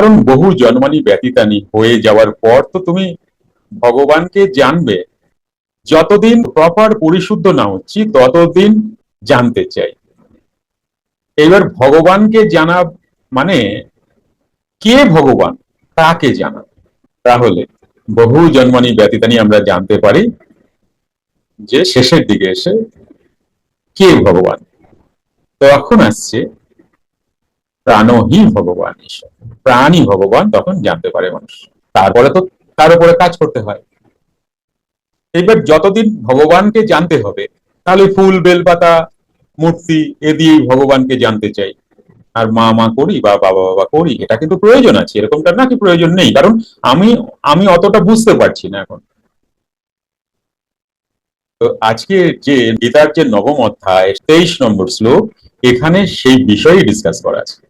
কারণ বহু জন্মানি ব্যতীতানি হয়ে যাওয়ার পর তো তুমি ভগবানকে জানবে। যতদিন প্রপার পরিশুদ্ধ না হচ্ছি, ততদিন জানতে চাই। এবার ভগবানকে জানা মানে কে ভগবান? তাকে জানা। তাহলে বহু জন্মানি ব্যতীতানি আমরা জানতে পারি যে শেষের দিকে এসে কে ভগবান? তো এখন আসছে প্রাণহী ভগবান ঈশ্বর। প্রাণী ভগবান তখন জানতে পারে মানুষ। তারপরে তো তার উপরে কাজ করতে হয়। এবার যতদিন ভগবানকে জানতে হবে, তাহলে ফুল, বেলপাতা, মূর্তি, এ দিয়েই ভগবানকে জানতে চাই। আর মা মা করি বা বাবা বাবা করি, এটা কিন্তু প্রয়োজন আছে। এরকমটা নাকি প্রয়োজন নেই। কারণ আমি আমি অতটা বুঝতে পারছি না এখন। তো আজকে যে গীতার যে নবম অধ্যায়, তেইশ নম্বর শ্লোক, এখানে সেই বিষয়ে ডিসকাস করা আছে।